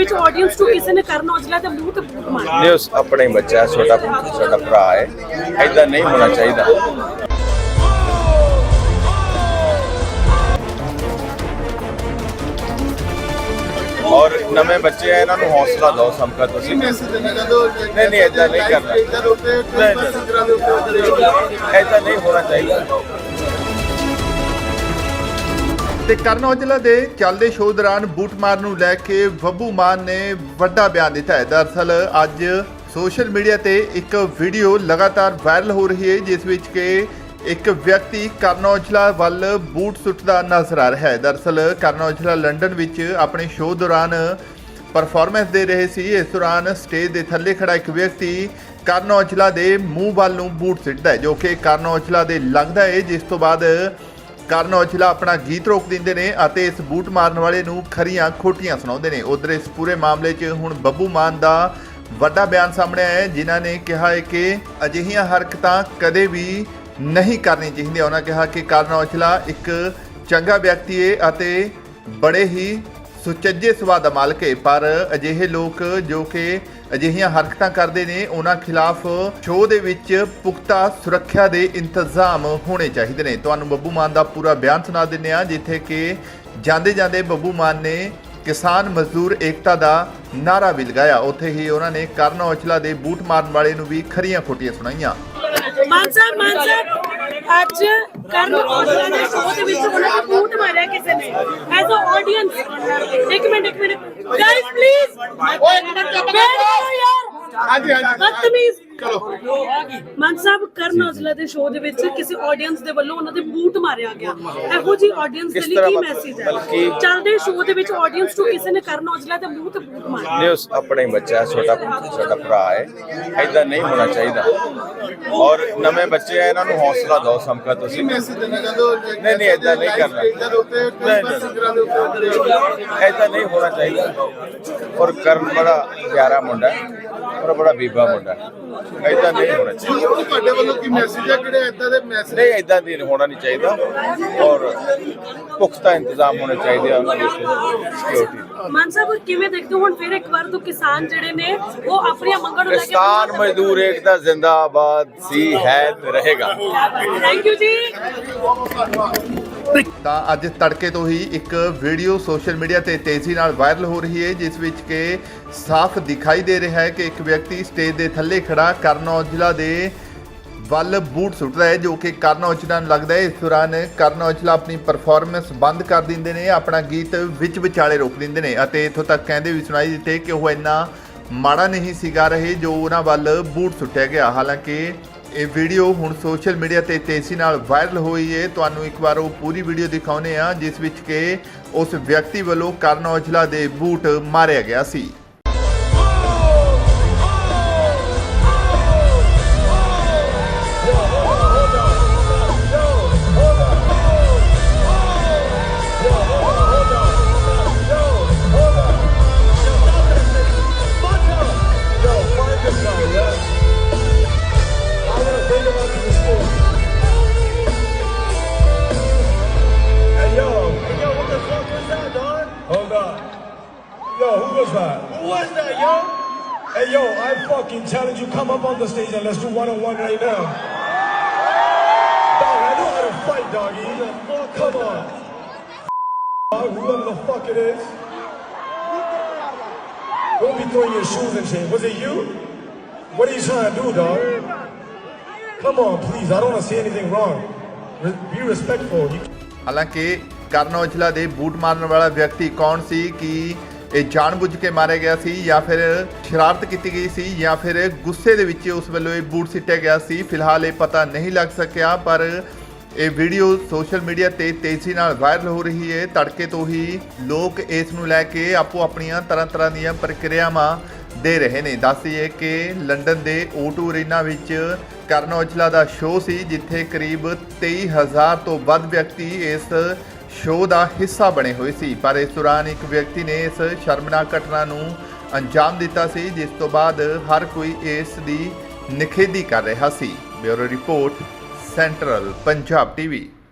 ਵਿੱਚ ਆਡੀਅנס ਨੂੰ ਕਿਸੇ ਨੇ ਕਰਨ ਔਜਲਾ ਦੇ ਮੂੰਹ ਤੇ ਬੂਟ ਮਾਰਿਆ। ਨਹੀਂ ਉਸ ਆਪਣਾ ਬੱਚਾ ਹੈ ਛੋਟਾ ਛੋਟਾ ਭਰਾ ਹੈ। ਐਦਾਂ ਨਹੀਂ ਹੋਣਾ ਚਾਹੀਦਾ। ਔਰ ਨਵੇਂ ਬੱਚੇ ਆ ਇਹਨਾਂ ਨੂੰ ਹੌਸਲਾ ਦਿਓ ਸਮਕਾ ਤੁਸੀਂ। ਨਹੀਂ ਨਹੀਂ ਐਦਾਂ ਨਹੀਂ ਕਰਨਾ। ਐਦਾਂ ਨਹੀਂ ਹੋਣਾ ਚਾਹੀਦਾ। ਤੇ ਕਰਨ ਔਜਲਾ ਦੇ ਚੱਲਦੇ ਸ਼ੋਅ ਦੌਰਾਨ ਬੂਟਮਾਰ ਨੂੰ ਲੈ ਕੇ ਬੱਬੂ ਮਾਨ ਨੇ ਵੱਡਾ ਬਿਆਨ ਦਿੱਤਾ ਹੈ। ਦਰਅਸਲ, ਅੱਜ ਸੋਸ਼ਲ ਮੀਡੀਆ ਤੇ ਇੱਕ ਵੀਡੀਓ ਲਗਾਤਾਰ ਵਾਇਰਲ ਹੋ ਰਹੀ ਹੈ, ਜਿਸ ਵਿੱਚ ਕਿ ਇੱਕ ਵਿਅਕਤੀ ਕਰਨ ਔਜਲਾ ਵੱਲ ਬੂਟ ਸੁੱਟਦਾ ਨਜ਼ਰ ਆ ਰਿਹਾ ਹੈ। ਦਰਅਸਲ ਕਰਨ ਔਜਲਾ ਲੰਡਨ ਵਿੱਚ ਆਪਣੇ ਸ਼ੋਅ ਦੌਰਾਨ ਪਰਫਾਰਮੈਂਸ ਦੇ ਰਹੇ ਸੀ। ਇਸ ਦੌਰਾਨ ਸਟੇਜ ਦੇ ਥੱਲੇ ਖੜਾ ਇੱਕ ਵਿਅਕਤੀ ਕਰਨ ਔਜਲਾ ਦੇ ਮੂੰਹ ਵੱਲ ਨੂੰ ਬੂਟ ਸਿੱਟਦਾ ਹੈ, ਜੋ ਕਿ ਕਰਨ ਔਜਲਾ ਦੇ ਲੱਗਦਾ ਹੈ, ਜਿਸ ਤੋਂ ਬਾਅਦ ਕਰਨ ਔਜਲਾ ਆਪਣਾ ਗੀਤ ਰੋਕ ਦਿੰਦੇ ਨੇ ਅਤੇ ਇਸ ਬੂਟ ਮਾਰਨ ਵਾਲੇ ਨੂੰ ਖਰੀਆਂ ਖੋਟੀਆਂ ਸੁਣਾਉਂਦੇ ਨੇ। ਉਧਰ ਇਸ ਪੂਰੇ ਮਾਮਲੇ 'ਚ ਹੁਣ ਬੱਬੂ ਮਾਨ ਦਾ ਵੱਡਾ ਬਿਆਨ ਸਾਹਮਣੇ ਆਇਆ ਹੈ, ਜਿਨ੍ਹਾਂ ਨੇ ਕਿਹਾ ਹੈ ਕਿ ਅਜਿਹੀਆਂ ਹਰਕਤਾਂ ਕਦੇ ਵੀ ਨਹੀਂ ਕਰਨੀ ਚਾਹੀਦੀਆਂ। ਉਹਨਾਂ ਕਿਹਾ ਕਿ ਕਰਨ ਔਜਲਾ ਇੱਕ ਚੰਗਾ ਵਿਅਕਤੀ ਹੈ ਅਤੇ ਬੜੇ ਹੀ ਸੁਚੱਜੇ ਸੁਭਾਅ ਦਾ ਮਾਲਕ ਹੈ, ਪਰ ਅਜਿਹੇ ਲੋਕ ਜੋ ਕਿ ਅਜਿਹੀਆਂ ਹਰਕਤਾਂ ਕਰਦੇ ਨੇ, ਉਹਨਾਂ ਖਿਲਾਫ ਸ਼ੋਅ ਦੇ ਵਿੱਚ ਪੁਖਤਾ ਸੁਰੱਖਿਆ ਦੇ ਇੰਤਜ਼ਾਮ ਹੋਣੇ ਚਾਹੀਦੇ ਨੇ। ਤੁਹਾਨੂੰ ਬੱਬੂ ਮਾਨ ਦਾ ਪੂਰਾ ਬਿਆਨ ਸੁਣਾ ਦਿੰਨੇ ਆ ਜਿੱਥੇ ਕਿ ਜਾਂਦੇ ਜਾਂਦੇ ਬੱਬੂ ਮਾਨ ਨੇ ਕਿਸਾਨ ਮਜ਼ਦੂਰ ਏਕਤਾ ਦਾ ਨਾਰਾ ਵੀ ਲਗਾਇਆ। ਉੱਥੇ ਹੀ ਉਹਨਾਂ ਨੇ ਕਰਨ ਔਚਲਾ ਦੇ ਬੂਟ ਮਾਰਨ ਵਾਲੇ ਨੂੰ ਵੀ ਖਰੀਆਂ ਖੋਟੀਆਂ ਸੁਣਾਈਆਂ। ਮਾਨ ਸਾਹਿਬ ਮਾਨ ਸਾਹਿਬ, ਅੱਜ ਕਰਨ ਔਜਲਾ ਦੇ ਸ਼ੋਅ ਦੇ ਵਿੱਚ ਉਹਨਾਂ ਨੇ ਬੂਟ ਮਾਰਿਆ, ਕਿਸੇ ਮਾਨ ਸਾਹਿਬ ਕਰਨ ਔਜਲਾ ਦੇ ਸ਼ੋਅ ਦੇ ਵਿੱਚ ਕਿਸੇ ਆਡੀਅנס ਦੇ ਵੱਲੋਂ ਉਹਨਾਂ ਦੇ ਬੂਟ ਮਾਰਿਆ ਗਿਆ। ਇਹੋ ਜੀ ਆਡੀਅנס ਦੇ ਲਈ ਕੀ ਮੈਸੇਜ ਹੈ? ਚੱਲਦੇ ਸ਼ੋਅ ਦੇ ਵਿੱਚ ਆਡੀਅנס ਤੋਂ ਕਿਸੇ ਨੇ ਕਰਨ ਔਜਲਾ ਦੇ ਮੂੰਹ ਬੂਟ ਮਾਰਿਆ ਨਹੀਂ ਉਸ ਆਪਣੇ ਬੱਚਾ ਛੋਟਾ ਛੋਟਾ ਭਰਾ ਹੈ। ਐਦਾਂ ਨਹੀਂ ਹੋਣਾ ਚਾਹੀਦਾ। ਔਰ ਨਵੇਂ ਬੱਚੇ ਆ ਇਹਨਾਂ ਨੂੰ ਹੌਸਲਾ ਦਿਓ ਸਮਕਾ ਤੁਸੀਂ। ਮੈਸੇਜ ਨਹੀਂ ਨਹੀਂ ਐਦਾਂ ਨਹੀਂ ਕਰਨਾ। ਐਦਾਂ ਨਹੀਂ ਹੋਣਾ ਚਾਹੀਦਾ। ਔਰ ਕਰਨ ਬੜਾ ਪਿਆਰਾ ਮੁੰਡਾ ਔਰ ਬੜਾ ਬੀਬਾ ਮੁੰਡਾ ਐਦਾਂ ਨਹੀਂ ਹੋਣਾ ਚਾਹੀਦਾ। ਤੁਹਾਡੇ ਵੱਲੋਂ ਕੀ ਮੈਸੇਜ ਹੈ? ਕਿਹੜੇ ਇਦਾਂ ਦੇ ਮੈਸੇਜ ਨਹੀਂ ਐਦਾਂ ਦੀ ਹੋਣਾ ਨਹੀਂ ਚਾਹੀਦਾ। ਔਰ ਪੁਖਤਾ ਇੰਤਜ਼ਾਮ ਹੋਣੇ ਚਾਹੀਦੇ ਆ ਉਹਨਾਂ ਦੇ ਸਿਕਿਉਰਿਟੀ ਮਾਨ ਸਾਹਿਬ ਕਿਵੇਂ ਦੇਖਦੇ ਹੋ? ਹੁਣ ਫਿਰ ਇੱਕ ਵਾਰ ਤੋਂ ਕਿਸਾਨ ਜਿਹੜੇ ਨੇ ਉਹ ਆਪਣੀਆਂ ਮੰਗਾਂ ਨੂੰ ਲੈ ਕੇ ਕਿਸਾਨ ਮਜ਼ਦੂਰ ਏਕਤਾ ਜ਼ਿੰਦਾਬਾਦ ਸੀ ਹੈ ਤੇ ਰਹੇਗਾ। ਥੈਂਕ ਯੂ ਜੀ। ਤਾਂ ਅੱਜ ਤੜਕੇ ਤੋਂ ਹੀ ਇੱਕ ਵੀਡੀਓ ਸੋਸ਼ਲ ਮੀਡੀਆ ਤੇ ਤੇਜ਼ੀ ਨਾਲ ਵਾਇਰਲ ਹੋ ਰਹੀ ਹੈ, ਜਿਸ ਵਿੱਚ ਕਿ ਸਾਫ਼ ਦਿਖਾਈ ਦੇ ਰਿਹਾ ਹੈ ਕਿ ਇੱਕ ਵਿਅਕਤੀ ਸਟੇਜ ਦੇ ਥੱਲੇ ਖੜਾ ਕਰਨ ਔਜਲਾ ਦੇ ਵੱਲ ਬੂਟ ਸੁੱਟਦਾ ਹੈ, ਜੋ ਕਿ ਕਰਨ ਔਜਲਾ ਨੂੰ ਲੱਗਦਾ ਹੈ। ਇਸ ਦੌਰਾਨ ਕਰਨ ਔਜਲਾ ਆਪਣੀ ਪਰਫਾਰਮੈਂਸ ਬੰਦ ਕਰ ਦਿੰਦੇ ਨੇ, ਆਪਣਾ ਗੀਤ ਵਿੱਚ ਵਿਚਾਲੇ ਰੋਕ ਦਿੰਦੇ ਨੇ ਅਤੇ ਇੱਥੋਂ ਤੱਕ ਕਹਿੰਦੇ ਵੀ ਸੁਣਾਈ ਦਿੱਤੇ ਕਿ ਉਹ ਇੰਨਾ ਮਾੜਾ ਨਹੀਂ ਸੀਗਾ ਰਹੇ ਜੋ ਉਹਨਾਂ ਵੱਲ ਬੂਟ ਸੁੱਟਿਆ ਗਿਆ। ਹਾਲਾਂਕਿ ਇਹ ਵੀਡੀਓ ਹੁਣ ਸੋਸ਼ਲ ਮੀਡੀਆ ਤੇ ਤੇਜ਼ੀ ਨਾਲ ਵਾਇਰਲ ਹੋਈ ਹੈ ਤੁਹਾਨੂੰ ਇੱਕ ਵਾਰ ਉਹ ਪੂਰੀ ਵੀਡੀਓ ਦਿਖਾਉਨੇ ਆ ਜਿਸ ਵਿੱਚ ਕਿ ਉਸ ਵਿਅਕਤੀ ਵੱਲੋਂ ਕਰਨ ਔਜਲਾ ਦੇ ਬੂਟ ਮਾਰਿਆ ਗਿਆ ਸੀ। Yo, who was that? Who was that, yo? Hey yo, I fucking challenge you, come up on the stage and let's do one on one right now. Dog, I know how to fight, doggy. Oh, come on. Dog, whoever the fuck it is. Don't be throwing your shoes and shit. Was it you? What are you trying to do, dog? Come on, please. I don't want to say anything wrong. Re- be respectful. You ਹਾਲਾਂਕਿ ਕਰਨ ਔਜਲਾ ਦੇ boot ਮਾਰਨ ਵਾਲਾ ਵਿਅਕਤੀ ਕੌਣ ਸੀ ਕਿ ਇਹ ਜਾਣਬੁੱਝ ਕੇ ਮਾਰਿਆ ਗਿਆ ਸੀ ਜਾਂ ਫਿਰ ਸ਼ਰਾਰਤ ਕੀਤੀ ਗਈ ਸੀ ਜਾਂ ਫਿਰ ਗੁੱਸੇ ਦੇ ਵਿੱਚ ਉਸ ਵੱਲੋਂ ਇਹ ਬੂਟ ਸਿੱਟਿਆ ਗਿਆ ਸੀ। ਫਿਲਹਾਲ ਇਹ ਪਤਾ ਨਹੀਂ ਲੱਗ ਸਕਿਆ, ਪਰ ਇਹ ਵੀਡੀਓ ਸੋਸ਼ਲ ਮੀਡੀਆ ਤੇ ਤੇਜ਼ੀ ਨਾਲ ਵਾਇਰਲ ਹੋ ਰਹੀ ਹੈ। ਤੜਕੇ ਤੋਂ ਹੀ ਲੋਕ ਇਸ ਨੂੰ ਲੈ ਕੇ ਆਪੋ ਆਪਣੀਆਂ ਤਰ੍ਹਾਂ ਤਰ੍ਹਾਂ ਦੀਆਂ ਪ੍ਰਕਿਰਿਆਵਾਂ ਦੇ ਰਹੇ ਨੇ। ਦੱਸੀਏ ਕਿ ਲੰਡਨ ਦੇ O2 ਅਰੀਨਾ ਵਿੱਚ ਕਰਨ ਔਜਲਾ ਦਾ ਸ਼ੋਅ ਸੀ, ਜਿੱਥੇ ਕਰੀਬ 23000 ਤੋਂ ਵੱਧ ਵਿਅਕਤੀ ਇਸ ਸ਼ੋਅ ਦਾ ਹਿੱਸਾ ਬਣੇ ਹੋਏ ਸੀ, ਪਰ ਇਸ ਦੌਰਾਨ ਇੱਕ ਵਿਅਕਤੀ ਨੇ ਇਸ ਸ਼ਰਮਨਾਕ ਘਟਨਾ ਨੂੰ ਅੰਜਾਮ ਦਿੱਤਾ ਸੀ, ਜਿਸ ਤੋਂ ਬਾਅਦ ਹਰ ਕੋਈ ਇਸ ਦੀ ਨਿਖੇਧੀ ਕਰ ਰਿਹਾ ਸੀ। Bureau report, central Punjab TV.